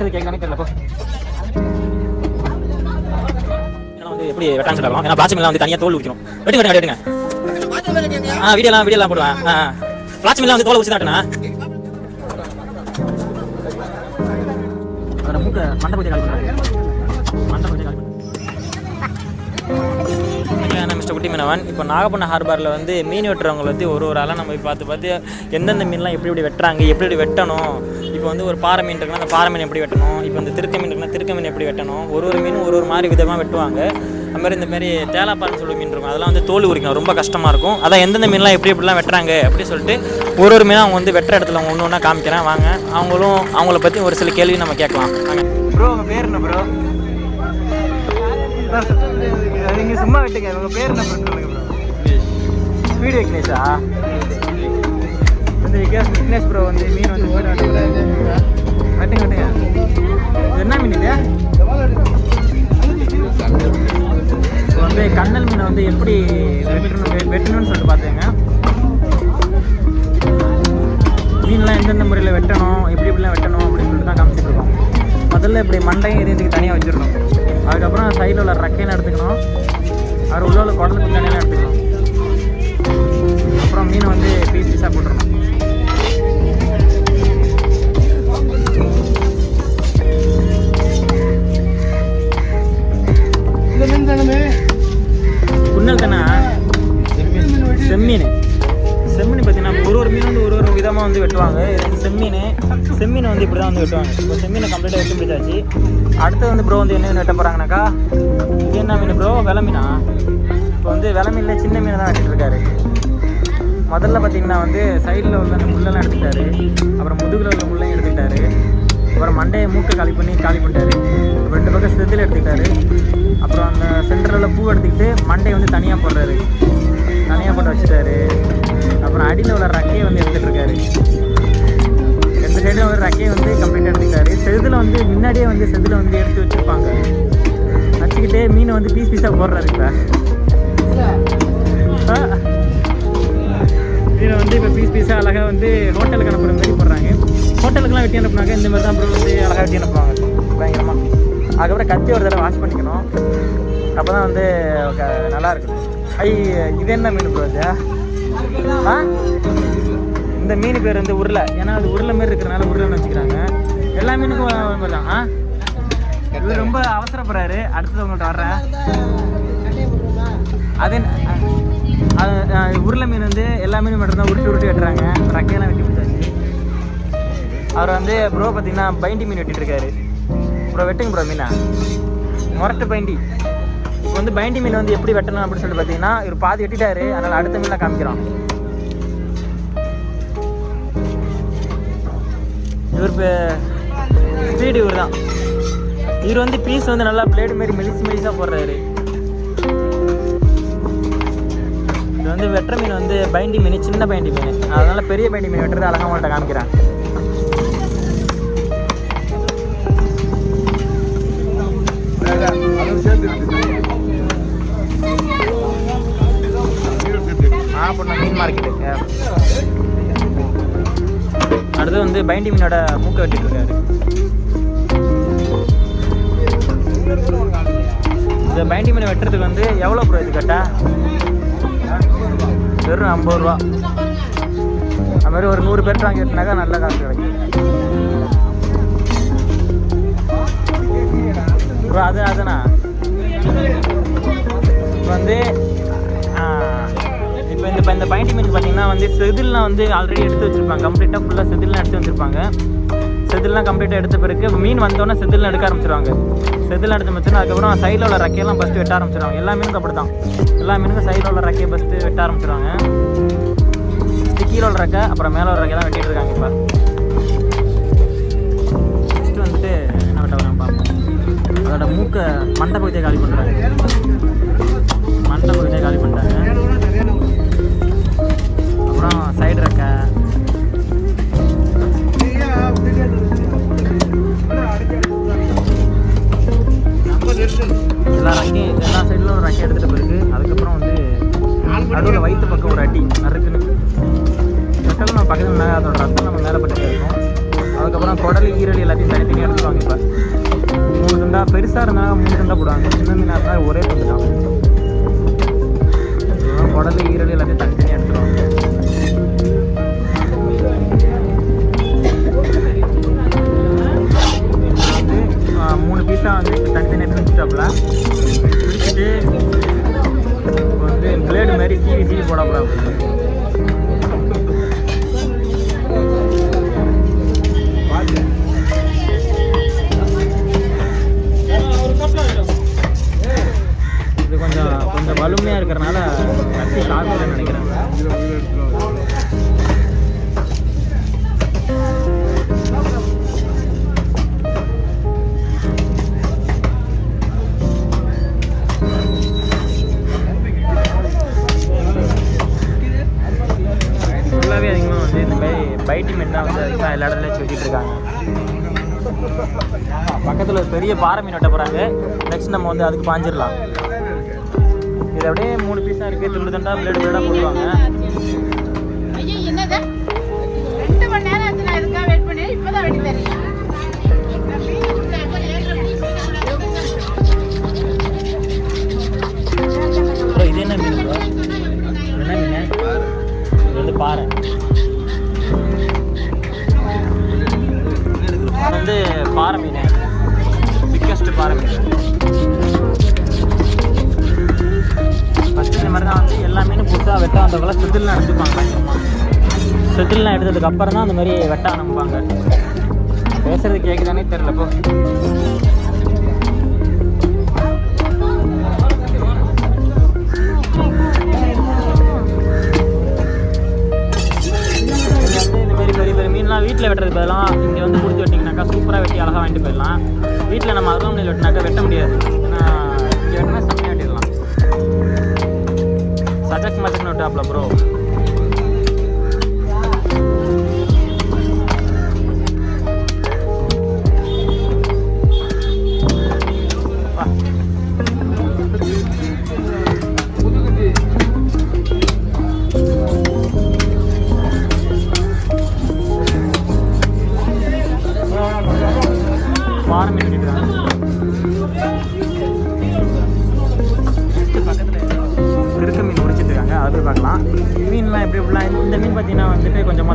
தெரியல போ. இதெல்லாம் வந்து எப்படி வெட்டாங்க சொல்லலாம். ஏன்னா பிளாஸ்டிக் வந்து தனியாக தோல் ஊற்றிடும் வெட்டி வெட்டி வெட்டுங்க. ஆ வீடியோலாம் வீடியோலாம் போடுவேன். ஆ பிளாஸ்டிக் வந்து தோலை ஊற்றி தாட்டுனா? மூக்க மண்டை பூஜை காலி பண்ணுறாங்க மண்டை பூஜை காலி நான் மிஸ்டர் குட்டி மீனவன் இப்போ நாகப்பட்டினம் ஹார்பரில் வந்து மீன் வெட்டுறவங்க வந்து ஒரு ஒரு ஆளாக நம்ம போய் பார்த்து பார்த்து எந்தெந்த மீன்லாம் எப்படி எப்படி வெட்டுறாங்க எப்படி எப்படி வெட்டணும் இப்போ வந்து ஒரு பாறை மீன் இருக்குன்னா அந்த பாறை மீன் எப்படி வெட்டணும்? இப்போ இந்த திருக்க மீன் இருக்குன்னா திருக்க மீன் எப்படி வெட்டணும்? ஒரு ஒரு மீனும் ஒரு ஒரு மாதிரி விதமாக வெட்டுவாங்க. அது மாதிரி இந்த மாதிரி தேலாப்பான்னு சொல்லி மீன் இருக்கும். அதெல்லாம் வந்து தோல் உரிக்கணும். ரொம்ப கஷ்டமாக இருக்கும். அதான் எந்தெந்த மீன்லாம் எப்படி எப்படிலாம் வெட்டுறாங்க அப்படி சொல்லிட்டு ஒரு ஒரு மீனும் அவங்க வந்து வெட்டுற இடத்துல அவங்க ஒன்று ஒன்றா காமிக்கிறேன். வாங்க. அவங்களும் அவங்கள பற்றி ஒரு சில கேள்வி நம்ம கேட்கலாம். வாங்க. ப்ரோ உங்கள் பேர் என்ன ப்ரோ நீங்க சும்மா விட்டுங்க உங்க பேர் என்ன சொல்லுங்க ப்ரோ வீடியோ விக்னேஷா இந்த கேஸ் விக்னேஷ் ப்ரோ வந்து மீன் வந்து மீன் வெட்டுங்க கட்டுங்க என்ன மீன் இது? வந்து கண்ணல் மீனை வந்து எப்படி வெட்டணும் வெட்டணும்னு சொல்லிட்டு பார்த்துங்க மீன்லாம் எந்தெந்த முறையில் வெட்டணும் எப்படி எப்படிலாம் வெட்டணும் அப்படின்னு சொல்லிட்டு தான் காமிச்சிட்டு இருக்கோம். முதல்ல இப்படி மண்டையும் இதுக்கு தனியாக வச்சிடணும். அதுக்கப்புறம் சைடில் உள்ள ரக்கையும் எடுத்துக்கணும். அவர் உள்ள உள்ள குடலுக்கு தனியாக எடுத்துக்கணும். அப்புறம் மீனை வந்து பீஸ் பீஸாக போட்டுறணும் குன்னல் தானே? செம்மீன். செம்மீன் பார்த்தீங்கன்னா ஒரு ஒரு மீன் வந்து ஒரு ஒரு விதமாக வந்து வெட்டுவாங்க. இது செம்மீன். செம்மீனை வந்து இப்படி தான் வந்து வெட்டுவாங்க. இப்போ செம்மீனை கம்ப்ளீட்டாக வெட்டி முடிச்சாச்சு. அடுத்து வந்து ப்ரோ வந்து என்ன மீன் வெட்ட போகிறாங்கனாக்கா இது என்ன மீன் ப்ரோ வெலை மீனா. இப்போ வந்து வெலை மீனில் சின்ன மீனை தான் வெட்டிட்டு இருக்காரு. முதல்ல பார்த்தீங்கன்னா வந்து சைடில் உள்ள அந்த முள்ளெல்லாம் எடுத்துட்டாரு. அப்புறம் முதுகில் உள்ள முள்ளையும் எடுத்துக்கிட்டாரு. அப்புறம் மண்டையை மூக்கை காலி பண்ணி காலி பண்ணிட்டாரு. ரெண்டு பக்கம் செதில் எடுத்துக்கிட்டாரு. அப்புறம் அந்த சென்டரில் பூ எடுத்துக்கிட்டு மண்டையை வந்து தனியாக போடுறாரு. தனியாக போட்டு வச்சுட்டாரு. அப்புறம் அடியில் உள்ள ரக்கையை வந்து எடுத்துகிட்ருக்காரு ரெண்டு சைடில் ஒரு ரக்கையை வந்து கம்ப்ளீட்டாக எடுத்துக்கிட்டாரு. செதில் வந்து முன்னாடியே வந்து செதில் வந்து எடுத்து வச்சுருப்பாங்க. வச்சுக்கிட்டே மீனை வந்து பீஸ் பீஸாக போடுறாரு இப்போ. இதில் வந்து இப்போ பீஸ் பீஸாக அழகாக வந்து ஹோட்டலுக்கு அனுப்புகிற மாதிரி போடுறாங்க. ஹோட்டலுக்குலாம் வெட்டி அனுப்புனாங்க இந்த மாதிரி தான் அப்புறம் வந்து அழகாக வெட்டி அனுப்புவாங்க. பயங்கரமாக அதுக்கப்புறம் கத்தி ஒரு தடவை வாஷ் பண்ணிக்கணும். அப்போ தான் வந்து க- நல்லா இருக்கும். ஐ இது என்ன மீன் ப்ரோ இது? ஆ? இந்த மீன் பேர் வந்து உருளை. ஏன்னா அது உருளை மாதிரி இருக்கிறனால உருளைன்னு வச்சுக்கிறாங்க. எல்லா மீனுக்கும் தான் ஆ? இவர் ரொம்ப அவசரப்படுறாரு. அடுத்தது உங்கள்கிட்ட வர்றேன். அதே அது உருளை மீன் வந்து எல்லா மீனும் மட்டும் தான் உருட்டி உருட்டி வெட்டுறாங்க. ரக்கையெல்லாம் வெட்டி முடிச்சாச்சு. அவர் வந்து ப்ரோ பார்த்தீங்கன்னா பைண்டி மீன் வெட்டிட்டுருக்காரு ப்ரோ வெட்டுங்க ப்ரோ மீனா. முரட்டு பைண்டி. இப்போ வந்து பைண்டி மீன் வந்து எப்படி வெட்டணும் அப்படின்னு சொல்லிட்டு பார்த்தீங்கன்னா இவர் பாதி வெட்டிட்டாரு. அதனால் அடுத்த மீனில் காமிக்கிறோம். இவர் இப்போ ஸ்பீடு இவர் தான் இவர் வந்து பீஸ் வந்து நல்லா பிளேடு மாரி மெலிசு மெலிசாக போடுறாரு. இது வந்து வெற்ற மீன் வந்து பைண்டி மீன் சின்ன பைண்டி மீன். அதனால பெரிய பைண்டி மீன் வெட்டுறது அழகாக உங்கள்கிட்ட காமிக்கிறேன். நாகப்பட்டினம் மீன் மார்க்கெட்டு அடுத்து வந்து பைண்டி மீனோட மூக்கை வெட்டிட்டு இருக்காரு. இந்த பைண்டி மீனை வெட்டுறதுக்கு வந்து எவ்வளோ ப்ரோ இது கட்டா வெறும் ஐம்பது ரூபா. அது மாதிரி ஒரு நூறு பேர் வாங்கி வெட்டினாக்கா நல்ல காசு கிடைக்கும். ப்ரோ அது அதுண்ணா. இப்போ வந்து இப்போ இந்த இப்போ இந்த பைண்டி மீன் பார்த்தீங்கன்னா வந்து செதில்லாம் வந்து ஆல்ரெடி எடுத்து வச்சுருப்பாங்க. கம்ப்ளீட்டாக ஃபுல்லாக செதில்லாம் எடுத்து வச்சுருப்பாங்க. செதில்லாம் கம்ப்ளீட்டாக எடுத்த பிறகு மீன் வந்தோடனே செதில்லாம் எடுக்க ஆரம்பிச்சிருவாங்க. செதில் எடுத்து வச்சுன்னா அதுக்கப்புறம் சைடில் உள்ள ரக்கையெல்லாம் ஃபஸ்ட்டு வெட்ட ஆரம்பிச்சிருவாங்க. எல்லா மீனுக்கும் அப்படி தான் எல்லா மீனுக்கும் சைடில் உள்ள ரக்கையை ஃபஸ்ட்டு வெட்ட ஆரம்பிச்சிருவாங்க. கீழே உள்ள ரக்கை அப்புறம் மேலே உள்ள ரெக்கை தான் வெட்டிட்டு இருக்காங்க இப்போ. நெக்ஸ்ட் வந்துட்டு என்ன வெட்ட வரேன் பார்ப்போம் அதோட மூக்கை மண்டை பகுதியை காலி பண்ணுறாங்க மண்டை பகுதியை காலி பண்ணுறாங்க அப்புறம் சைடு ரெக்கை. ಮಾಡಲೇ ಈರುಳ್ಳಿ ಅಂತ பக்கத்தில் பெரிய பாறை மீன் வெட்ட போகிறாங்க நெக்ஸ்ட் நம்ம வந்து அதுக்கு பாஞ்சிடலாம். இது அப்படியே மூணு பீஸாக இருக்குது துண்டு துண்டா பிளேடு பிளேடாக போடுவாங்க இது என்ன மீன் என்ன மீன்? இது வந்து பாறை. பாறை மீன் பிக்கஸ்ட் பாறை மீன் ஃபஸ்ட்டு இந்த மாதிரி தான் வந்து எல்லா மீனும் புதுசாக வெட்ட வந்தவங்களாம் செதில்லாம் எடுத்துப்பாங்க பயங்கரமாக செதில்லாம் எடுத்ததுக்கு அப்புறம் தான் அந்த மாதிரி வெட்ட ஆரம்பிப்பாங்க. பேசுறது கேட்குதானே தெரில போ.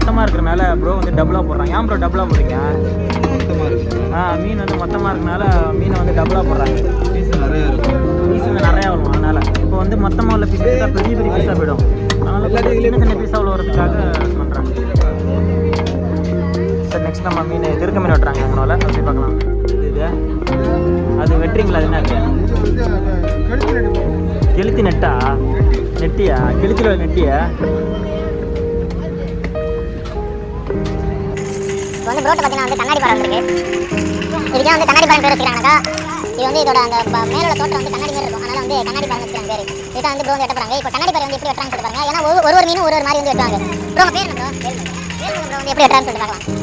மொத்தமாக இருக்கிறனால ப்ரோ வந்து டபுளாக போடுறாங்க. ஏன் ப்ரோ டபுளாக போடுறீங்க? ஆ மீன் வந்து மொத்தமாக இருக்கனால மீனை வந்து டபுளாக போடுறாங்க. பீஸ் வந்து நிறையா வரும் அதனால். இப்போ வந்து மொத்தமாக உள்ள பீஸ் பெரிய பெரிய பீஸாக போயிடும். அதனால் சின்ன சின்ன பீஸாக உள்ள வரதுக்காக பண்ணுறாங்க சரி நெக்ஸ்ட் நம்ம மீன் திருக்க மீன் வெட்டுறாங்க நம்மளால அப்படி பார்க்கலாம். இது அது வெட்டுறீங்களா? அது என்ன கெளுத்தி நெட்டா? நெட்டியா? கெளுத்தில நெட்டியா? இப்போ வந்து ப்ரோட்டை பார்த்தீங்கன்னா வந்து கண்ணாடி பாறை இருக்கு. இதுக்கே வந்து கண்ணாடி பாறை பேர் வச்சுக்கிறாங்கக்கா இது வந்து இதோட அந்த மேலோட தோட்டம் வந்து கண்ணாடி மாதிரி இருக்கும். அதனால வந்து கண்ணாடி பாறை வச்சுக்கிறாங்க பேர். இதான் வந்து ப்ரோ வந்து வெட்டப்படுறாங்க இப்போ கண்ணாடி பாறை வந்து எப்படி வெட்டுறாங்க சொல்லிட்டு பாருங்க. ஏன்னா ஒரு ஒரு மீனும் ஒரு ஒரு மாதிரி வந்து வெட்டுவாங்க. ப்ரோ பேர் என்ன ப்ரோ பேர் ப்ரோ வந்து எப்படி வெட்டுறாங்க சொல்லிட்டு பார்க்கலாம்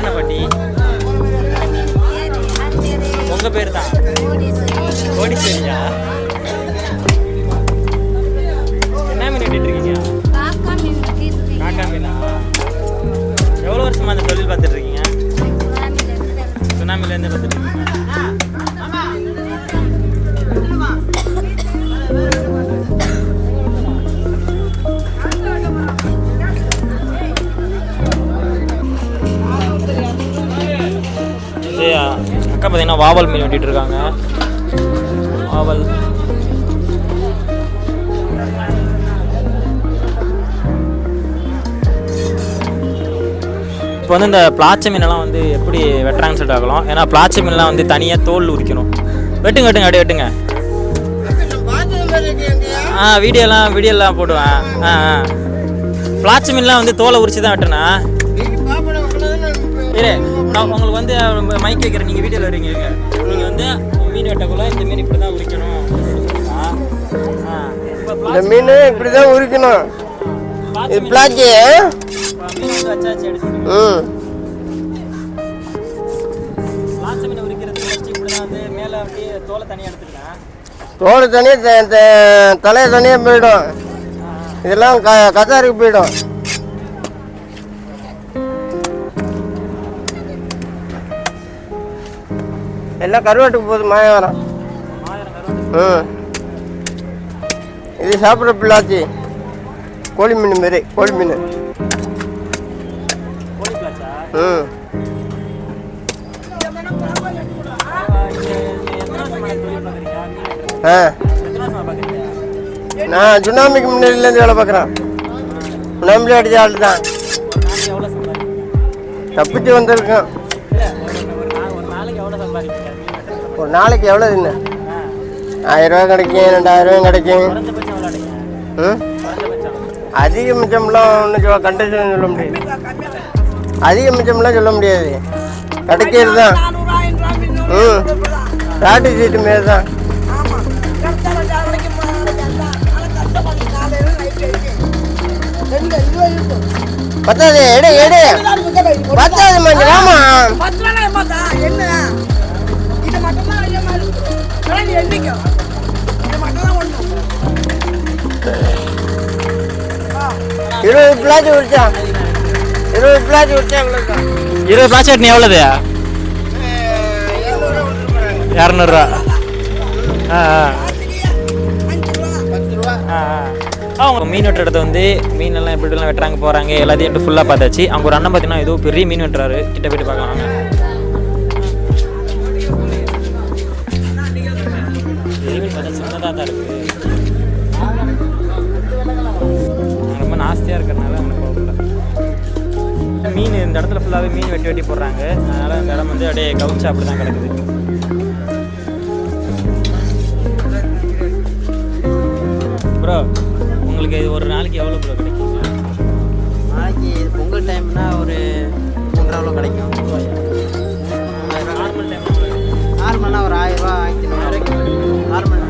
என்ன பாட்டி உங்கள் பேர் தான் கோடிச்சேரியா? என்ன மீன் இருக்கீங்க? எவ்வளோ வருஷமாக அந்த தொழில் பார்த்துட்ருக்கீங்க சுனாமிலேருந்து பார்த்துட்ருக்கீங்க பார்த்தீங்கன்னா வாவல் மீன் வெட்டிட்டு இருக்காங்க. வாவல். இப்போ வந்து இந்த பிளாச்ச மீனெல்லாம் வந்து எப்படி வெட்டுறாங்கன்னு சொல்லிட்டு பார்க்கலாம். ஏன்னா பிளாச்ச மீன்லாம் வந்து தனியாக தோல் உரிக்கணும். வெட்டுங்க வெட்டுங்க அப்படியே வெட்டுங்க. ஆ வீடியோலாம் வீடியோலாம் போடுவேன். ஆ ஆ. பிளாச்ச மீன்லாம் வந்து தோலை உரிச்சு தான் வெட்டுனா இரு. உங்களுக்கு வந்து மைக் வைக்கிறேன் நீங்கள் வீடியோவில் வரீங்க நீங்கள் வந்து மீன் வெட்டக்குள்ள இந்த மீன் இப்படி தான் உரிக்கணும் இந்த மீன் இப்படி தான் உரிக்கணும் இது அடிச்சு ம். தோலை தனியாக தலையை தனியாக போயிடும். இதெல்லாம் க கத்தாருக்கு போயிடும். எல்லாம் கருவாட்டுக்கு போகுது மாயவரம். ம். இது சாப்பிட்ற பிள்ளாச்சி. கோழி மீன் மாரி கோழி மீன். ம். ஆ. நான் சுனாமிக்கு முன்னாடிலேருந்து வேலை பார்க்குறேன். சுனாமிலே அடித்த ஆள் தான் தப்பிச்சு வந்திருக்கேன். நாளைக்கு எவ்வளோ என்ன ஆயிரரூவா கிடைக்கும் ரெண்டாயிரம் கிடைக்கும். ம்? அதிக மிச்சம்லாம் ஒன்றும் கண்டிஷன் சொல்ல முடியாது. அதிக மிச்சம்லாம் சொல்ல முடியாது. கிடைக்கிறது தான் ம். ராட்டு சீட்டு மாரி தான் பத்தாது எடு எடு. பத்தாவது மஞ்சள் ஆமா இருபது விடுச்சா இருபது இருபது பிளாஸ் சட்னி எவ்வளோது இரநூறுவா ஆ ஆ. பத்து ரூபா ஆ, ஆ. அவங்க மீன் வெட்டுற இடத்த வந்து மீன் எல்லாம் எப்படிலாம் வெட்டுறாங்க போகிறாங்க எல்லாத்தையும் ஃபுல்லாக பார்த்தாச்சு. அவங்க ஒரு அண்ணன் பார்த்தீங்கன்னா ஏதோ பெரிய மீன் வெட்டுறாரு. கிட்ட போயிட்டு பார்க்கலாம் ரொம்ப நாஸ்தியாக இருக்கிறனால அவனுக்கு போகல மீன் இந்த இடத்துல ஃபுல்லாகவே மீன் வெட்டி வெட்டி போடுறாங்க. அதனால் இந்த இடம் வந்து அப்படியே கவுச்சா அப்படி தான் கிடக்குது. ப்ரோ உங்களுக்கு இது ஒரு நாளைக்கு எவ்வளோ ப்ரோ கிடைக்கும்? நாளைக்கு பொங்கல் டைம்னா ஒரு மூன்றரை கிடைக்கும். நார்மல் டைம் நார்மல்னா ஒரு ஆயிரம் ரூபா ஆயிரத்தி ஐநூறு நார்மல்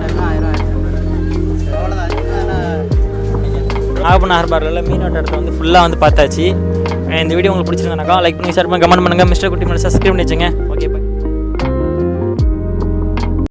நாகப்பட்டினம் ஹார்பரில் மீன் வட்டத்தை இடத்த வந்து ஃபுல்லாக வந்து பார்த்தாச்சு. இந்த வீடியோ உங்களுக்கு பிடிச்சிருந்தாக்கா லைக் பண்ணி ஷேர் பண்ணி கமெண்ட் பண்ணுங்கள் மிஸ்டர் குட்டி மேலே சப்ஸ்கிரைப் பண்ணி வச்சுங்க ஓகே